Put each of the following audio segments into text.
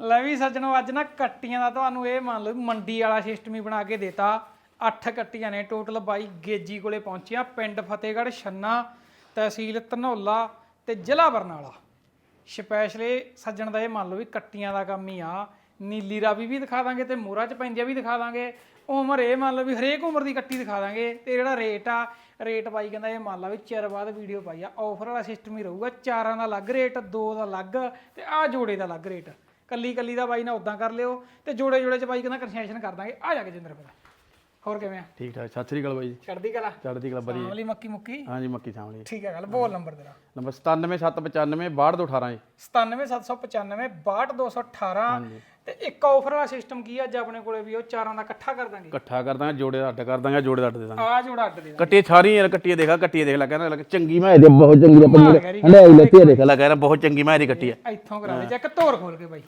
ਲੈ ਵੀ ਸੱਜਣੋ, ਅੱਜ ਨਾ ਕੱਟੀਆਂ ਦਾ ਤੁਹਾਨੂੰ ਇਹ ਮੰਨ ਲਓ ਵੀ ਮੰਡੀ ਵਾਲਾ ਸਿਸਟਮ ਹੀ ਬਣਾ ਕੇ ਦੇਤਾ। ਅੱਠ ਕੱਟੀਆਂ ਨੇ ਟੋਟਲ ਬਾਈ ਗੇਜੀ ਕੋਲੇ ਪਹੁੰਚੀਆਂ। ਪਿੰਡ ਫਤਿਹਗੜ੍ਹ, ਛੰਨਾ, ਤਹਿਸੀਲ ਧਨੌਲਾ ਤੇ ਜ਼ਿਲ੍ਹਾ ਬਰਨਾਲਾ। ਸਪੈਸ਼ਲੀ ਸੱਜਣ ਦਾ ਇਹ ਮੰਨ ਲਓ ਵੀ ਕੱਟੀਆਂ ਦਾ ਕੰਮ ਹੀ ਆ। ਨੀਲੀ ਰਾਵੀ ਵੀ ਦਿਖਾ ਦਾਂਗੇ ਤੇ ਮੋਹਰਾ ਚ ਪੈਂਦੀਆਂ ਵੀ ਦਿਖਾ ਦਾਂਗੇ। ਉਮਰ ਇਹ ਮੰਨ ਲਓ ਵੀ ਹਰੇਕ ਉਮਰ ਦੀ ਕੱਟੀ ਦਿਖਾ ਦਾਂਗੇ। ਤੇ ਜਿਹੜਾ ਰੇਟ ਆ ਰੇਟ ਬਾਈ ਕਹਿੰਦਾ ਇਹ ਮੰਨ ਲਾ ਵੀ ਚਿਰ ਬਾਅਦ ਵੀਡੀਓ ਪਾਈ ਆ। ਆਫਰ ਵਾਲਾ ਸਿਸਟਮ ਹੀ ਰਹੂਗਾ। ਚਾਰਾਂ ਦਾ ਅਲੱਗ ਰੇਟ ਦੋ ਦਾ ਅਲੱਗ ਤੇ ਆ ਜੋੜੇ ਦਾ ਅਲੱਗ ਰੇਟ ਕੱਲੀ ਕੱਲੀ ਦਾ ਬਾਈ ਨਾ ਉਦਾਂ ਕਰ ਲਿਓ ਤੇ ਜੋੜੇ ਜੋੜੇ ਚ ਬਾਈ ਕਹਿੰਦਾ ਕੰਸੈਸ਼ਨ ਕਰ ਦਾਂਗੇ। ਆ ਜਾ ਕੇ ਜਿੰਦਰ ਫਿਰ। ਹੋਰ ਕਿਵੇਂ ਆ? ਠੀਕ ਠਾਕ ਸਤਿ ਸ੍ਰੀ ਅਕਾਲ ਬਾਈ ਜੀ। ਚੜਦੀ ਕਲਾ? ਚੜ੍ਹਦੀ ਕਲਾ ਵਧੀਆ। ਮਾਮਲੀ ਮੱਕੀ ਮੁੱਕੀ? ਹਾਂਜੀ ਮੱਕੀ ਸਾਹਮਣੇ ਠੀਕ ਹੈ ਗੱਲ ਬੋਲ ਨੰਬਰ ਤੇਰਾ। ਨੰਬਰ 97795 6218 ਜੀ। 97795 62218 ਤੇ ਇੱਕ ਆਫਰ ਵਾਲਾ ਸਿਸਟਮ ਕੀ ਆ ਅੱਜ ਆਪਣੇ ਕੋਲੇ ਵੀ ਉਹ ਚਾਰਾਂ ਦਾ ਇਕੱਠਾ ਕਰ ਦਾਂਗੇ। ਇਕੱਠਾ ਕਰ ਦਾਂਗੇ ਜੋੜੇ ਦਾ ਅੱਡ ਕਰ ਦਾਂਗੇ ਜੋੜੇ ਦਾ ਅੱਡ ਦੇ ਦਾਂਗੇ। ਆ ਜੋੜਾ ਅੱਡ ਦੇ ਦਾਂਗੇ। ਕੱਟੀ ਸਾਰੀ ਯਾਰ ਕੱਟੀ ਦੇਖਾ ਕੱਟੀ ਦੇਖ ਲੈ ਕਹਿੰਦਾ ਲੱਗ ਚੰਗੀ ਮੈਂ ਇਹਦੇ ਬਹੁਤ ਚੰਗੀ ਕਮਾਲ ਕਰੀ ਹੰਡਾਈ ਲੱਤੀ ਦੇਖ ਲੈ ਕਹਿੰਦਾ ਬਹੁਤ ਚੰਗੀ ਮੈਂ ਇਹਦੀ ਕੱਟੀ ਹੈ ਇੱਥੋਂ ਕਰਾ ਦੇ ਚੈੱਕ ਤੋਰ ਖੋਲ ਕੇ ਬਾਈ।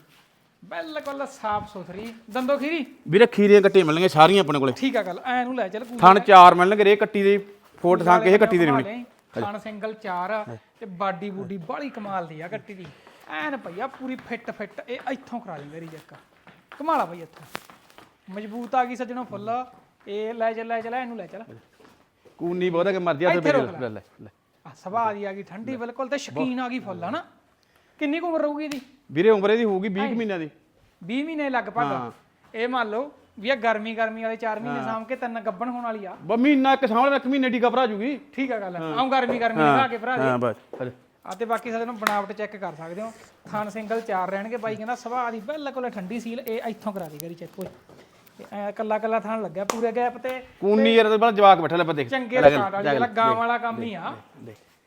ਬਿਲਕੁਲ ਸਾਫ਼ ਸੁਥਰੀ। ਦੰਦੋ ਖੀਰੀ? ਵੀਰੇ ਖੀਰੀਆਂ ਕੱਟੀਆਂ ਮਿਲਣਗੀਆਂ ਸਾਰੀਆਂ ਆਪਣੇ ਕੋਲੇ। ਠੀਕ ਆ ਗੱਲ ਐ ਨੂੰ ਲੈ ਚੱਲ ਥਣ ਚਾਰ ਮਿਲਣਗੇ ਰੇ ਕੱਟੀ ਦੀ ਫੋਟ ਥਾਂ ਕਿਸੇ ਕੱਟੀ ਦੀ ਨਹੀਂ ਮਿਲਣੀ। ਖਾਣ ਸਿੰਗਲ ਚਾਰ ਤੇ ਬਾਡੀ ਬੂਡੀ ਬਾਲੀ ਕਮਾਲ ਦੀ ਆ ਕੱਟੀ ਦੀ। ਐਨ ਭਈਆ ਪੂਰੀ ਫਿੱਟ ਫਿੱਟ ਇਹ ਇੱਥੋਂ ਕਰਾ ਲਈ ਮੇਰੀ ਚੈੱਕ ਕਮਾਲਾ ਬਈ ਇੱਥੋਂ। ਮਜ਼ਬੂਤ ਆ ਗਈ ਸੱਜਣੋ ਫੁੱਲ। ਇਹ ਲੈ ਚੱਲ ਲੈ ਚੱਲ ਇਹਨੂੰ ਲੈ ਚੱਲ। ਕੂਨੀ ਬਹੁਤ ਕਿ ਆ ਇੱਥੇ ਰੋਕ ਲੈ ਲੈ। ਸਭਾ ਦੀ ਆ ਗਈ ਠੰਡੀ ਬਿਲਕੁਲ ਤੇ ਸ਼ਕੀਨ ਆ ਗਈ ਫੁੱਲ ਹਨਾ? ਕਿੰਨੀ ਕੁ ਉਮਰ ਰਹੂਗੀ ਇਹਦੀ? ਵੀਰੇ ਉਮਰ ਇਹਦੀ ਹੋਊਗੀ 20 ਮਹੀਨਿਆਂ ਦੀ। 20 ਮਹੀਨੇ ਲਗਭਗ। ਇਹ ਮੰਨ ਲਓ ਵੀ ਆ ਗਰਮੀ ਗਰਮੀ ਵਾਲੇ 4 ਮਹੀਨੇ ਸਾਂਭ ਕੇ ਤਿੰਨ ਗੱਬਣ ਹੋਣ ਵਾਲੀ ਆ। ਬ ਮਹੀਨਾ ਇੱਕ ਸਾਹਮਣੇ ਇੱਕ ਮਹੀਨੇ ਦੀ ਘਬਰਾ ਜੂਗੀ। ਠੀਕ ਆ ਗੱਲ। ਆਉਂ ਗਰਮੀ ਗਰਮੀ ਲਗਾ ਕੇ ਭਰਾ ਦੇ ਹਾਂ ਬਸ। ਆ ਤੇ ਬਾਕੀ ਸਾਡੇ ਨੂੰ ਬਣਾਵਟ ਚੈੱਕ ਕਰ ਸਕਦੇ ਹੋ। ਥਾਨ ਸਿੰਗਲ ਚਾਰ ਰਹਿਣਗੇ। ਬਾਈ ਕਹਿੰਦਾ ਸੁਭਾਅ ਦੀ ਬਿਲਕੁਲ ਠੰਡੀ ਸੀਲ। ਇਹ ਇੱਥੋਂ ਕਰਾ ਦੀ ਗਰੀ ਚੈੱਕ। ਹੋਏ ਕੱਲਾ ਕੱਲਾ ਥਾਨ ਲੱਗਿਆ। ਪੂਰੇ ਗੈਪ ਤੇ ਕੂਨੀ ਯਾਰ ਤੇ ਬੜਾ ਜਵਾਕ ਬੈਠਾ ਲੈ ਪਾ ਦੇਖ। ਚੰਗੇ ਰਿਕਾਰਡ ਵਾਲੀ ਜਿਹੜਾ ਗਾਂ ਵਾਲਾ ਕੰਮ ਹੀ ਆ।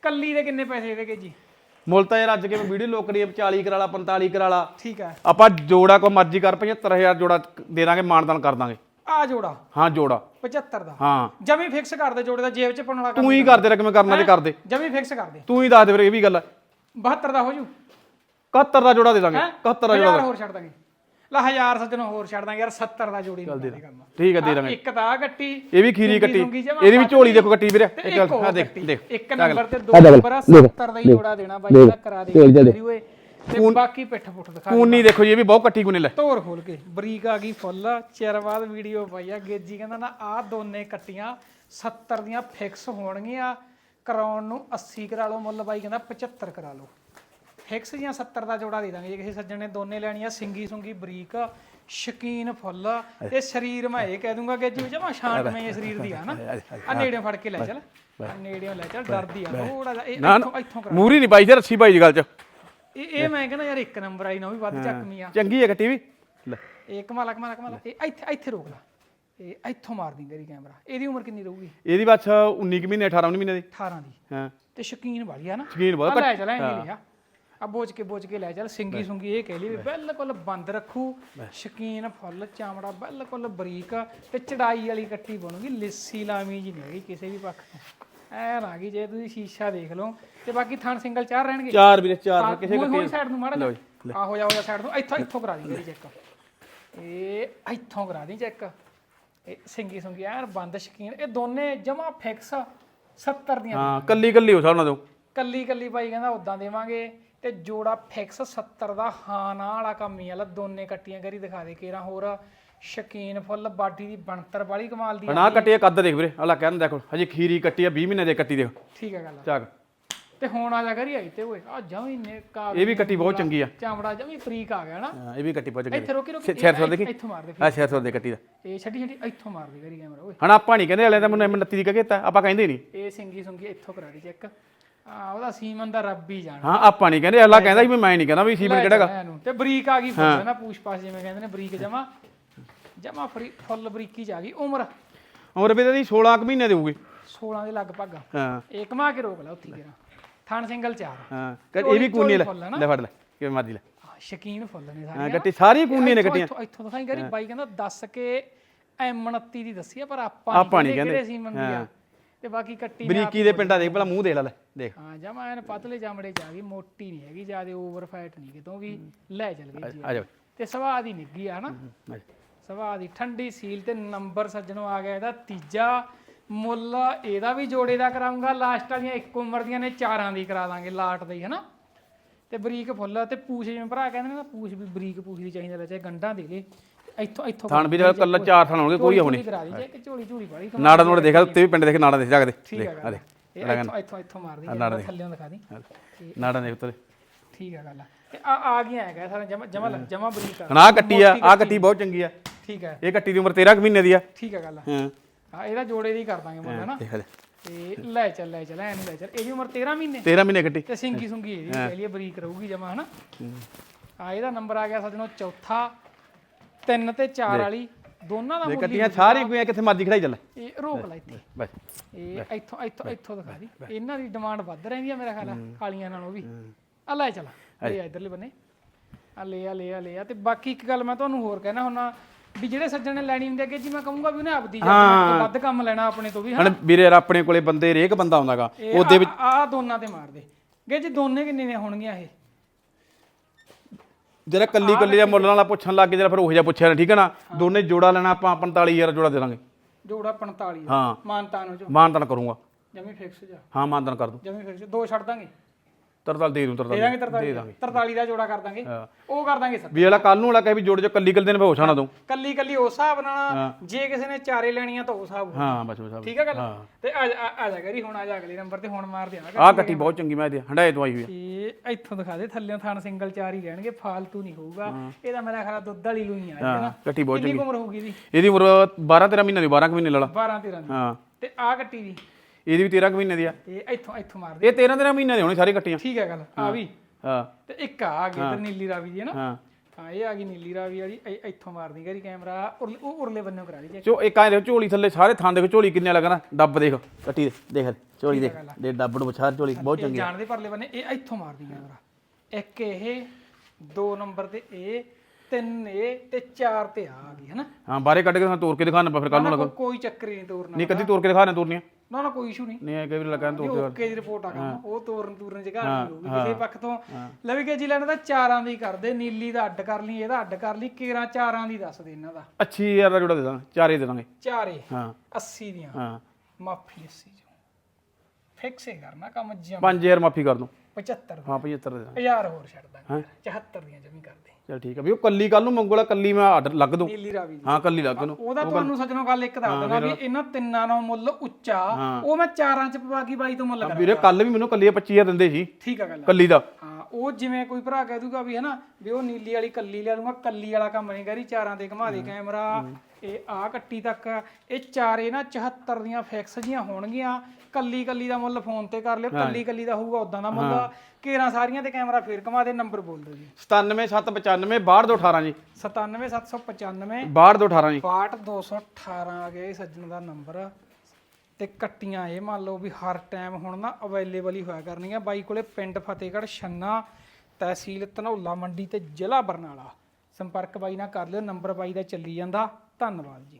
ਕੱਲੀ ਦੇ ਕਿੰਨੇ ਪੈਸੇ ਇਹਦੇ ਕੇ ਜੀ? ਮੁੱਲ ਤਾਂ ਯਾਰ ਅੱਜ ਕੇ ਵੀਡੀਓ ਲੋਕੜੀ 40 ਕਰਾਲਾ 45 ਕਰਾਲਾ ਠੀਕ ਆ ਆਪਾਂ ਜੋੜਾ ਕੋ ਮਰਜ਼ੀ ਕਰ 75000 ਜੋੜਾ ਦੇ ਦਾਂਗੇ ਮਾਨਦਾਨ ਕਰ ਦਾਂਗੇ। ਆ ਜੋੜਾ? ਹਾਂ ਜੋੜਾ। 75 ਦਾ? ਹਾਂ। ਜਮੀ ਫਿਕਸ ਕਰ ਦੇ ਜੋੜੇ ਦਾ ਜੇਬ ਚ ਪਾਉਣ ਵਾਲਾ ਤੂੰ ਹੀ ਕਰਦੇ ਰਕਮ ਕਰਨਾ ਤੇ ਕਰਦੇ। ਜਮੀ ਫਿਕਸ ਕਰ ਦੇ। ਤੂੰ ਹੀ ਦੱਸ ਦੇ ਵੀਰੇ ਇਹ ਵੀ ਗੱਲ ਹੈ। 72 ਦਾ ਹੋ ਜੂ। 71 ਦਾ ਜੋੜਾ ਦੇ ਦਾਂਗੇ। 71 ਦਾ ਜੋੜਾ ਹੋਰ ਛੱਡ ਦਾਂਗੇ। ਲਾ ਹਜ਼ਾਰ ਸੱਜਣੋਂ ਹੋਰ ਛੱਡ ਦਾਂਗੇ ਯਾਰ 70 ਦਾ ਜੋੜੀ ਨੂੰ ਦੇ ਕੰਮ ਠੀਕ ਹੈ ਦੇ ਦਾਂਗੇ। ਇੱਕ ਤਾਂ ਆਹ ਕੱਟੀ ਇਹ ਵੀ ਖੀਰੀ ਕੱਟੀ ਇਹਦੀ ਵੀ ਝੋਲੀ ਦੇਖੋ ਕੱਟੀ ਵੀਰੇ। ਇੱਕ ਆ ਦੇਖ ਇੱਕ ਨੰਬਰ ਤੇ ਦੋ ਨੰਬਰ ਆ 70 ਦਾ ਹੀ ਜੋੜਾ ਦੇਣਾ ਬਾਈ ਦਾ। ਕਰਾ ਦੇ ਓਏ। ਤੇ ਬਾਕੀ ਪਿੱਠ ਪੁੱਠ ਦਿਖਾ ਕੂਨੀ ਦੇਖੋ ਜੀ ਇਹ ਵੀ ਬਹੁਤ ਕੱਟੀ ਕੁਨੇ ਲੈ। ਤੋਰ ਖੋਲ ਕੇ ਬਰੀਕ ਆ ਗਈ ਫੁੱਲ ਚਿਰ ਬਾਅਦ ਵੀਡੀਓ ਪਾਈ ਆ ਗੇਜੀ ਕਹਿੰਦਾ ਨਾ ਆਹ ਦੋਨੇ ਕੱਟੀਆਂ 70 ਦੀਆਂ ਫਿਕਸ ਹੋਣਗੀਆਂ। ਕਰਾਉਣ ਨੂੰ 80 ਕਰਾ ਲਓ ਮੁੱਲ ਬਾਈ ਕਹਿੰਦਾ 75 ਕਰਾ ਲਓ। ਫਿਕਸ ਜਾਂ 70 ਦਾ ਜੋੜਾ ਦੇ ਦਾਂਗੇ। ਜੇ ਕਿਸੇ ਸੱਜਣ ਨੇ ਦੋਨੇ ਲੈਣੀਆਂ ਸਿੰਗੀ ਸੁੰਗੀ ਬਰੀਕ ਸ਼ਕੀਨ ਫੁੱਲ ਤੇ ਸਰੀਰ ਮੈਂ ਇਹ ਕਹਿ ਦੂੰਗਾ ਕਿ ਜਿਵੇਂ ਜਮਾ ਸ਼ਾਂਤ ਮੈਂ ਸਰੀਰ ਦੀ ਆ ਨਾ। ਆ ਨੇੜਿਓਂ ਫੜ ਕੇ ਲੈ ਚੱਲ। ਆ ਨੇੜਿਓਂ ਲੈ ਚੱਲ ਡਰਦੀ ਆ ਥੋੜਾ ਜਿਹਾ ਇੱਥੋਂ ਇੱਥੋਂ ਕਰਾ। ਮੂਰੀ ਨਹੀਂ ਪਾਈ ਤੇ ਰੱਸੀ ਪਾਈ ਜੀ ਗੱਲ ਚ। ਇਹ ਇਹ ਮੈਂ ਕਹਿੰਦਾ ਯਾਰ ਇੱਕ ਨੰਬਰ ਆਈ ਨਾ ਉਹ ਵੀ ਵੱਧ ਚੱਕਮੀ ਆ। ਚੰਗੀ ਹੈ ਕੱਟੀ ਵੀ। ਲੈ। ਇਹ ਕਮਾਲਾ ਕਮਾਲਾ ਕਮਾਲਾ ਇਹ ਇੱਥੇ ਇੱਥੇ ਰੋਕ ਲਾ। ਇਹ ਇੱਥੋਂ ਮਾਰਦੀ ਤੇਰੀ ਕੈਮਰਾ। ਇਹਦੀ ਉਮਰ ਕਿੰਨੀ ਰਹੂਗੀ? ਇਹਦੀ ਬਸ 19 ਕੁ ਮਹੀਨੇ 18 ਮਹੀਨੇ ਦੀ। 18 ਦੀ। ਹਾਂ। ਤੇ ਸ਼ਕੀਨ ਵਾਲੀ ਆ ਨਾ। ਸ਼ਕੀਨ ਬਹੁਤ ਆ ਲੈ ਚਲ ਐਂ ਨਹੀਂ ਲਿਆ। ਆ ਬੋਝ ਕੇ ਬੋਝ ਕੇ ਲੈ ਚੱਲ ਸਿੰਗੀ ਸੁੰਗੀ ਇਹ ਕਹਿ ਲਈ ਵੀ ਬਿਲਕੁਲ ਬੰਦ ਰੱਖੂ। ਸ਼ਕੀਨ ਫੁੱਲ ਚਾਮੜਾ ਬਿਲਕੁਲ ਬਰੀਕ ਤੇ ਚੜਾਈ ਵਾਲੀ ਕੱਟੀ ਬਣੂਗੀ ਲਿੱਸੀ ਲਾਮੀ ਜੀ ਨਹੀਂ ਹੈਗੀ ਕਿਸੇ ਵੀ ਪੱਖ ਤੋਂ। ਐ ਨਾ ਗਈ ਜੇ ਤੁਸੀਂ ਸ਼ੀਸ਼ਾ ਦੇਖ ਲਓ। ਤੇ ਬਾਕੀ ਥਣ ਸਿੰਗਲ ਚਾਰ ਰਹਿਣਗੇ? ਚਾਰ ਵੀਰੇ ਚਾਰ ਕਿਸੇ ਕਿਸੇ ਹੋਈ ਸਾਈਡ ਨੂੰ ਮਾੜਾ। ਆ ਹੋ ਜਾ ਹੋ ਜਾ ਸਾਈਡ ਤੋਂ। ਇੱਥੋਂ ਇੱਥੋਂ ਕਰਾ ਦੀ ਚੈੱਕ ਇਹ ਇੱਥੋਂ ਕਰਾ ਦੀ ਚੈੱਕ ਇਹ ਸਿੰਗੀ ਸੁੰਗੀ ਯਾਰ ਬੰਦ ਸ਼ਕੀਨ। ਇਹ ਦੋਨੇ ਜਮਾ ਫਿਕਸ 70 ਦੀਆਂ। ਹਾਂ ਕੱਲੀ ਕੱਲੀ ਹੋ ਸਾਡਾ ਤੋਂ ਕੱਲੀ ਕੱਲੀ ਭਾਈ ਕਹਿੰਦਾ ਉਦਾਂ ਦੇਵਾਂਗੇ। ਤੇ ਜੋੜਾ ਫਿਕਸ 70 ਦਾ ਹਾਂ ਨਾ ਵਾਲਾ ਕੰਮ ਹੀ ਆ। ਲੈ ਦੋਨੇ ਕੱਟੀਆਂ ਕਰੀ ਦਿਖਾ ਦੇ ਕੇਰਾ ਹੋਰ। ਸ਼ਕੀਨ ਫੁੱਲ ਬਾਡੀ ਦੀ ਬਣਤਰ ਵਾਲੀ ਕਮਾਲ ਦੀ ਆ। ਕੱਟੀ ਕੱਦ ਦੇਖ ਵੀਰੇ। ਅਲਾ ਕਹਿੰਦਾ ਦੇਖੋ ਹਜੇ ਖੀਰੀ ਕੱਟੀ ਆ 20 ਮਹੀਨੇ ਦੇ ਕੱਟੀ ਦੇਖ। ਠੀਕ ਹੈ ਗੱਲ ਚੱਕ। ਤੇ ਹੁਣ ਆ ਜਾ ਕਰੀ ਆਈ ਤੇ ਓਏ ਆ ਜਮੀ ਨੇ ਕਾ ਇਹ ਵੀ ਕੱਟੀ ਬਹੁਤ ਚੰਗੀ ਆ। ਚਾਮੜਾ ਜਮੀ ਫਰੀਕ ਆ ਗਿਆ ਨਾ। ਹਾਂ, ਇਹ ਵੀ ਕੱਟੀ ਬਹੁਤ ਚੰਗੀ ਇੱਥੇ ਰੋਕੀ ਰੋਕੀ ਛੇ ਸੌ ਦੇਖੀ। ਇੱਥੋਂ ਮਾਰ ਦੇ ਆ 600 ਦੇ ਕੱਟੀ ਦਾ। ਇਹ ਛੱਡੀ ਛੱਡੀ ਇੱਥੋਂ ਮਾਰ ਦੇ ਕਰੀ ਕੈਮਰਾ ਓਏ। ਹਣ ਆਪਾਂ ਨਹੀਂ ਕਹਿੰਦੇ ਵਾਲਿਆਂ ਦਾ ਮੈਨੂੰ M29 ਦੀ ਕਹਿ ਕੀਤਾ ਆਪਾਂ ਕਹਿੰਦੇ ਨਹੀਂ ਇਹ ਸਿੰਗੀ ਸੁੰਗੀ ਇੱਥੋਂ ਕਰਾ ਦੀ ਚੈੱਕ ਆ ਉਹਦਾ ਸੀਮਨ ਦਾ ਰੱਬ ਹੀ ਜਾਣਾ ਹਾਂ ਆਪਾਂ ਨਹੀਂ ਕਹਿੰਦੇ ਅੱਲਾ ਕਹਿੰਦਾ ਵੀ ਮੈਂ ਨਹੀਂ ਕਹਿੰਦਾ ਵੀ ਸੀਮਨ ਕਿਹੜਾ ਗਾ ਇਹਨੂੰ। ਤੇ ਬਰੀਕ ਆ ਗਈ ਫੁੱਲ ਨਾ ਪੂਛ ਪਾਸ ਜਿਵੇਂ ਕਹਿੰਦੇ ਨੇ ਬਰੀਕ ਜਮਾ। ਜਮਾ ਫਰੀ ਫੁੱਲ ਬਰੀਕੀ ਚ ਆ ਗਈ। ਉਮਰ? ਉਮਰ ਵੀ ਦੀ 16 ਕੁ ਮਹੀਨੇ ਦੇਊਗੀ 16 ਦੇ ਲਗਭਗ। ਆ। ਹਾਂ। ਇਹ ਕਮਾ ਕੇ ਰੋਕ ਲਾ ਉੱਥੇ ਕਿਰਾ ਥਣ ਸਿੰਗਲ ਚਾਰ। ਹਾਂ। ਕ- ਇਹ ਵੀ ਕੂਨੀ ਲੈ। ਲੈ ਫੜ ਲੈ ਕਿਵੇਂ ਮਰਜ਼ੀ ਲੈ। ਸ਼ਕੀਨ ਫੁੱਲ ਨੇ ਸਾਰੇ ਹਾਂ ਕੱਟੀ ਸਾਰੀ ਕੂਨੀ ਨੇ ਕੱਟੀਆਂ ਇੱਥੋਂ ਇੱਥੋਂ ਦਿਖਾਈ ਕਰੀ ਬਾਈ ਕਹਿੰਦਾ ਦੱਸ ਕੇ M29 ਦੀ ਦੱਸੀ ਆ ਪਰ ਆਪਾਂ ਆਪਾਂ ਕਹਿੰਦੇ ਕਹਿੰਦੇ। ਸੀਮਨ ਦੀ ਆ। ਤੇ ਬਾਕੀ ਕੱਟੀ ਨੇ ਬਰੀਕੀ ਦੇ ਪਿੰਡਾਂ ਦੇਖ ਪਹਿਲਾਂ ਮੂੰਹ ਦੇਖ ਲੈ ਲੈ ਦੇਖ। ਹਾਂ ਜਮਾ ਐਨ ਪਤਲੇ ਚਾਮੜੇ ਚ ਆ ਗਈ ਮੋਟੀ ਨਹੀਂ ਹੈਗੀ ਜਿਆਦੇ ਓਵਰ ਫੈਟ ਨਹੀਂ ਕਿਤੋਂ ਵੀ ਲੈ ਚੱਲ ਗਈ ਜੀ। ਆ ਜਾ। ਤੇ ਸਵਾਦ ਹੀ ਨਿੱਗੀ ਆ ਨਾ ਆ ਜਾ। ਸਵਾਦ ਦੀ ਠੰਡੀ ਸੀਲ ਤੇ ਨੰਬਰ ਸੱਜਣੋਂ ਆ ਗਿਆ ਇਹਦਾ ਤੀਜਾ ਮੁੱਲ ਇਹਦਾ ਵੀ ਜੋੜੇ ਦਾ ਕਰਾਉਂਗਾ ਲਾਸਟ ਵਾਲੀਆਂ ਇੱਕ ਉਮਰ ਦੀਆਂ ਨੇ ਚਾਰਾਂ ਦੀ ਕਰਾ ਦਾਂਗੇ ਲਾਟ ਦੀ ਹਨਾ? ਤੇ ਬਰੀਕ ਫੁੱਲ ਤੇ ਪੂਛ ਜਿਵੇਂ ਭਰਾ ਕਹਿੰਦੇ ਨੇ ਨਾ ਪੂਛ ਵੀ ਬਰੀਕ ਪੂਛ ਦੀ ਚਾਹੀਦਾ ਚਾਹੇ ਗੰਢਾਂ ਦੇ ਲੈ। ਤੇ ਇੱਥੋਂ ਇੱਥੋਂ ਥਣ ਵੀ ਕੱਲਾ ਚਾਰ ਥਣ ਹੋਣਗੇ ਕੋਈ ਹੋਣੀ ਕਰਾ ਦੀ ਜੇ ਕਿ ਝੋਲੀ ਝੋਲੀ ਵਾਲੀ ਨਾੜਾ ਨੂੜ ਦੇਖਿਆ ਉੱਤੇ ਵੀ ਪਿੰਡ ਦੇਖ ਨਾੜਾ ਦੇਖ। ਜਾਗਦੇ ਠੀਕ ਹੈ ਇਹ ਇੱਥੋਂ ਇੱਥੋਂ ਇੱਥੋਂ ਮਾਰਦੀ ਜੇ ਥੱਲੇੋਂ ਦਿਖਾ ਦੀ ਨਾੜਾ ਦੇਖ ਉੱਤੇ। ਠੀਕ ਹੈ ਗੱਲ ਆ। ਆ ਗਿਆ ਹੈਗਾ ਸਾਰਾ ਜਮਾ ਜਮਾ ਜਮਾ ਬਰੀਕ ਆ। ਆਹ ਕੱਟੀ ਆ ਆਹ ਕੱਟੀ। ਬਹੁਤ ਚੰਗੀ ਆ। ਠੀਕ ਹੈ ਇਹ ਕੱਟੀ ਦੀ ਉਮਰ 13 ਕੁ ਮਹੀਨੇ ਦੀ ਆ। ਠੀਕ ਹੈ ਗੱਲ ਹਾਂ। ਆ ਇਹਦਾ ਜੋੜੇ ਦੀ ਕਰ ਦਾਂਗੇ ਮੁੱਲ ਨਾ। ਦੇਖ ਲੈ। ਤੇ ਲੈ ਚੱਲ ਲੈ ਚੱਲ ਐ ਨਹੀਂ ਲੈ ਚੱਲ। ਇਹਦੀ ਉਮਰ 13 ਮਹੀਨੇ। 13 ਮਹੀਨੇ ਕੱਟੀ। ਤੇ ਸਿੰਗੀ ਸੁੰਗੀ ਇਹਦੀ ਲਈਏ ਬਰੀਕ ਰਹੂਗੀ ਜਮਾ ਹਨਾ। ਆ ਇਹਦਾ ਨੰਬਰ ਆ ਗਿਆ ਸੱਜਣੋ ਚੌਥਾ। 3 ਤੇ 4 ਵਾਲੀ ਦੋਨਾਂ ਦਾ ਇਹ ਮੁੱਲ ਕੱਟੀਆਂ ਸਾਰੀ ਕੋਈ ਕਿੱਥੇ ਮਰਜ਼ੀ ਖੜਾਈ ਚੱਲ। ਇਹ ਰੋਕ ਲੈ ਇੱਥੇ। ਬਸ। ਇਹ ਇੱਥੋਂ ਇੱਥੋਂ ਇੱਥੋਂ ਦਿਖਾ ਦੀ। ਇਹਨਾਂ ਦੀ ਡਿਮਾਂਡ ਵੱਧ ਰਹਿੰਦੀ ਆ ਮੇਰਾ ਖਿਆਲ ਆ ਕਾਲੀਆਂ ਨਾਲੋਂ ਵੀ। ਆ ਲੈ ਚੱਲ। ਆ ਇਧਰਲੇ ਬੰਨੇ। ਆ ਲੈ ਆ ਲੈ ਆ ਲੈ। ਆ ਤੇ ਬਾਕੀ ਇੱਕ ਗੱਲ ਮੈਂ ਤੁਹਾਨੂੰ ਹੋਰ ਕਹਿਣਾ ਹੁੰਨਾ ਵੀ ਜਿਹੜੇ ਸੱਜਣ ਨੇ ਲੈਣੀ ਹੁੰਦੀ ਅੱਗੇ ਜੀ ਮੈਂ ਕਹੂੰਗਾ ਵੀ ਉਹਨੇ ਆਪਦੀ ਤੋਂ ਵੱਧ ਕੰਮ ਲੈਣਾ ਆਪਣੇ ਤੋਂ ਵੀ ਹਣ ਵੀਰੇ ਆਪਣੇ ਕੋਲੇ ਬੰਦੇ ਰੇਕ ਬੰਦਾ ਆਉਂਦਾਗਾ। ਉਹਦੇ ਵਿੱਚ ਆ ਦੋਨਾਂ ਤੇ ਮਾਰ ਦੇ। ਗੇ ਜੀ ਦੋਨੇ ਕਿੰਨੇ ਦੀਆਂ ਹੋਣਗੀਆਂ ਇਹ? ਜਿਹੜਾ ਕੱਲੀ ਕੱਲੀ ਦਾ ਮੁੱਲ ਵਾਲਾ ਪੁੱਛਣ ਲੱਗ ਗਿਆ ਫਿਰ ਉਹ ਜਿਹਾ ਪੁੱਛਿਆ ਨਾ ਠੀਕ ਹੈ ਨਾ? ਦੋਨੇ ਜੋੜਾ ਲੈਣਾ ਆਪਾਂ 45000 ਜੋੜਾ ਦੇ ਦਾਂਗੇ। ਜੋੜਾ 45 ਹਾਂ। ਮਾਨਤਾਨ ਹੋ ਜੋ ਮਾਨਤਨ ਕਰੂੰਗਾ। ਜਮੀ ਫਿਕਸ ਜਾ। ਹਾਂ ਮਾਨਤਨ ਕਰ ਦੂੰ। ਜਮੀ ਫਿਕਸ ਦੋ ਛੱਡ ਦਾਂਗੇ। ਤਰਤਲ ਦੇ ਦੂੰ ਦੇ ਤਰਤਲ ਦਾਂਗੇ। 43 43 ਦਾ ਜੋੜਾ ਕਰ ਦਾਂਗੇ। ਹਾਂ। ਉਹ ਕਰ ਦਾਂਗੇ ਸਰ। ਵੀ ਜਿਹੜਾ ਕੱਲ ਨੂੰ ਵਾਲਾ ਕਹੇ ਵੀ ਜੋੜ ਜੋ ਕੱਲੀ ਕੱਲੀ ਦਿਨ ਹੋਸ਼ਾ ਨਾ ਦੂੰ ਕੱਲੀ ਕੱਲੀ ਉਸ ਹਿਸਾਬ ਨਾਲ ਜੇ ਕਿਸੇ ਨੇ ਚਾਰੇ ਲੈਣੀਆਂ ਤਾਂ ਉਸ ਹਿਸਾਬ। ਹਾਂ ਬਸ ਬਸ ਠੀਕ ਹੈ ਗੱਲ? ਤੇ ਆ ਜਾ- ਆ ਜਾ ਕਰੀ ਹੁਣ ਆ ਜਾ ਅਗਲੇ ਨੰਬਰ ਤੇ ਹੁਣ ਮਾਰ ਦੇ ਆਹ ਕੱਟੀ ਬਹੁਤ ਚੰਗੀ ਮੈਂ ਇਹਦੀ ਹੰਡਾਏ ਤੋਂ ਆਈ ਹੋਈ ਆ। ਇਹ ਇੱਥੋਂ ਦਿਖਾ ਦੇ ਥੱਲੇੋਂ ਥਾਣ ਸਿੰਗਲ ਚਾਰ ਹੀ ਰਹਿਣਗੇ ਫਾਲਤੂ ਨਹੀਂ ਹੋਊਗਾ। ਇਹਦਾ ਮੇਰਾ ਆ ਦੁੱਧ ਵਾਲੀ ਲੂਈ ਆ ਨਾ? ਕੱਟੀ ਬਹੁਤ ਕਿੰਨੀ ਚੰਗੀ। ਕੁ ਉਮਰ ਹੋਊਗੀ ਇਹਦੀ? ਇਹਦੀ ਉਮਰ 12 13 ਮਹੀਨੇ ਦੀ 12 ਕੁ ਮਹੀਨੇ ਲਾਲਾ 12 13 ਦੀ। ਹਾਂ। ਤੇ ਆ ਕੱਟੀ ਦੀ? ਇਹਦੀ ਵੀ 13 ਕੁ ਮਹੀਨੇ ਦੀ ਆ। ਇਹ ਇੱਥੋਂ ਇੱਥੋਂ ਮਾਰ ਦੇ ਇਹ 13 13 ਮਹੀਨੇ ਦੀ ਹੋਣੀ ਸਾਰੀ ਕੱਟੀਆਂ। ਠੀਕ ਹੈ ਗੱਲ ਆ ਵੀ। ਹਾਂ। ਤੇ ਇੱਕ ਆ ਆ ਗਈ ਤੇ ਨੀਲੀ ਰਾਵੀ ਦੀ ਹੈ ਨਾ? ਹਾਂ। ਹਾਂ ਇਹ ਆ ਗਈ ਨੀਲੀ ਰਾਵੀ ਵਾਲੀ ਇੱਥੋਂ ਮਾਰਦੀ ਗਰੀ ਕੈਮਰਾ ਉਰਲੇ- ਉਹ ਉਰਲੇ ਬੰਨੋਂ ਕਰਾ ਲਈ ਜੇ ਚੋ ਇੱਕ ਦੇਖੋ ਝੋਲੀ ਥੱਲੇ ਸਾਰੇ ਥਾਂ ਦੇਖੋ ਝੋਲੀ ਕਿੰਨੇ ਲੱਗਣਾ ਡੱਬ ਦੇਖ ਕੱਟੀ ਦੇ ਦੇਖ ਝੋਲੀ ਦੇਖ ਦੇ। ਡੱਬ ਨੂੰ ਵਿਚਾਰ ਝੋਲੀ ਬਹੁਤ ਚੰਗੀ ਜਾਣਦੇ ਪਰਲੇ ਬੰਨੇ ਇਹ ਇੱਥੋਂ ਮਾਰਦੀ ਕੈਮਰਾ। ਇੱਕ ਇਹ ਦੋ ਨੰਬਰ ਤੇ ਇਹ ਤਿੰਨ ਇਹ ਤੇ ਚਾਰ ਤੇ ਆ ਆ ਗਈ ਹੈ ਨਾ ਹਾਂ ਬਾਰੇ ਕੱਢ ਕੇ ਤੁਹਾਨੂੰ ਤੋੜ ਕੇ ਦਿਖਾਣਾ ਫਿਰ ਕੱਲ ਨੂੰ ਨਾ, ਕੋਈ- ਚੱਕਰ ਹੀ ਨਹੀਂ ਤੋਰਨਾ ਨਹੀਂ ਕਦੀ ਤੋੜ ਕੇ ਦਿਖਾਣੇ ਤੋੜਨੀਆਂ ਨਾ ਨਾ ਕੋਈ ਇਸ਼ੂ ਨਹੀਂ। ਨਹੀਂ ਇਹ ਕਈ ਵਾਰ ਲੱਗਾ ਤੋੜ ਇਹ ਓਕੇ ਦੀ ਰਿਪੋਰਟ ਆ ਕੰਮ ਉਹ ਤੋਰਨ ਤੂਰਨ ਚ ਘਾਟ ਨਹੀਂ ਹੋਊਗੀ ਕਿਸੇ ਪੱਖ ਤੋਂ। ਲਵੀ ਕੇ ਜੀ ਲੈਣਾ ਤਾਂ ਚਾਰਾਂ ਦੀ ਕਰਦੇ ਨੀਲੀ ਦਾ ਅੱਡ ਕਰ ਲਈ ਇਹਦਾ ਅੱਡ ਕਰ ਲਈ ਕੇਰਾਂ ਚਾਰਾਂ ਦੀ ਦੱਸ ਦੇ ਇਹਨਾਂ ਦਾ। ਅੱਛੀ ਯਾਰ ਦਾ ਜੋੜਾ ਦੇ ਦਾਂਗੇ ਚਾਰੇ ਦੇ ਦਾਂਗੇ। ਚਾਰੇ ਹਾਂ। 80 ਦੀਆਂ। ਹਾਂ। ਮਾਫੀ 80 ਚੋਂ। ਫਿਕਸ ਹੀ ਕਰਨਾ ਕੰਮ ਜਮ 5000 ਮਾਫੀ ਕਰ ਦੂੰ। 75 ਹਾਂ 75 ਦੇ ਹੋਰ ਛੱਡ ਦਾਂਗੇ। 74 ਦੀਆਂ ਜਮੀ ਕਰਦੇ ਚਲ ਠੀਕ ਆ। ਵੀ ਉਹ ਕੱਲੀ ਕੱਲ ਨੂੰ ਮੰਗੋਲਾ ਕੱਲੀ ਮੈਂ ਆਰਡਰ ਲੱਗ ਦੂੰ ਨੀਲੀ ਰਾਵੀ ਦੀ ਹਾਂ ਕੱਲੀ ਲੱਗ ਨੂੰ ਉਹਦਾ ਤੁਹਾਨੂੰ ਸੱਜਣੋ ਗੱਲ ਇੱਕ ਦੱਸ ਦੇਣਾ ਵੀ ਇਹਨਾਂ ਤਿੰਨਾਂ ਦਾ ਮੁੱਲ ਉੱਚਾ ਉਹ ਮੈਂ ਚਾਰਾਂ ਚ ਪਵਾ ਕੇ ਬਾਈ ਤੋਂ ਮੁੱਲ ਕਰਾਂ ਵੀਰੇ ਕੱਲ ਵੀ ਮੈਨੂੰ ਕੱਲੀ 25000 ਦਿੰਦੇ ਸੀ। ਠੀਕ ਆ ਗੱਲ ਕੱਲੀ ਦਾ। ਉਹ ਜਿਵੇਂ ਕੋਈ ਭਰਾ ਕਹਿ ਦੂਗਾ ਵੀ ਹਨਾ ਵੀ ਉਹ ਨੀਲੀ ਵਾਲੀ ਕੱਲੀ ਲੈ ਲੂੰਗਾ ਕੱਲੀ ਵਾਲਾ ਕੰਮ ਨਹੀਂ ਕਰੀ ਚਾਰਾਂ ਦੇ ਘੁਮਾ ਦੇ ਕੈਮਰਾ ਇਹ ਆ ਕੱਟੀ ਤੱਕ ਇਹ ਚਾਰੇ ਨਾ 74 ਦੀਆਂ ਫਿਕਸ ਜੀਆਂ ਹੋਣਗੀਆਂ। ਕੱਲੀ ਕੱਲੀ ਦਾ ਮੁੱਲ ਫੋਨ ਤੇ ਕਰ ਲਿਓ ਕੱਲੀ ਕੱਲੀ ਦਾ ਹੋਊਗਾ ਉਦਾਂ ਦਾ ਮੁੱਲ। ਕੇਰਾਂ ਸਾਰੀਆਂ ਤੇ ਕੈਮਰਾ ਫੇਰ ਘੁਮਾ ਦੇ ਨੰਬਰ ਬੋਲ ਦਿਓ ਜੀ। 97795 6218 ਜੀ। 97795 6218 ਜੀ। 62218 ਆ ਗਿਆ ਇਹ ਸੱਜਣ ਦਾ ਨੰਬਰ। ਤੇ ਕੱਟੀਆਂ ਇਹ ਮੰਨ ਲਓ ਵੀ ਹਰ ਟਾਈਮ ਹੁਣ ਨਾ ਅਵੇਲੇਬਲ ਹੀ ਹੋਇਆ ਕਰਨੀਆਂ ਬਾਈ ਕੋਲੇ ਪਿੰਡ ਫਤਿਹਗੜ੍ਹ, ਛੰਨਾ, ਤਹਿਸੀਲ ਧਨੌਲਾ ਮੰਡੀ ਤੇ ਜ਼ਿਲ੍ਹਾ ਬਰਨਾਲਾ। ਸੰਪਰਕ ਬਾਈ ਨਾਲ ਕਰ ਲਿਓ ਨੰਬਰ ਬਾਈ ਦਾ ਚੱਲੀ ਜਾਂਦਾ। ਧੰਨਵਾਦ ਜੀ।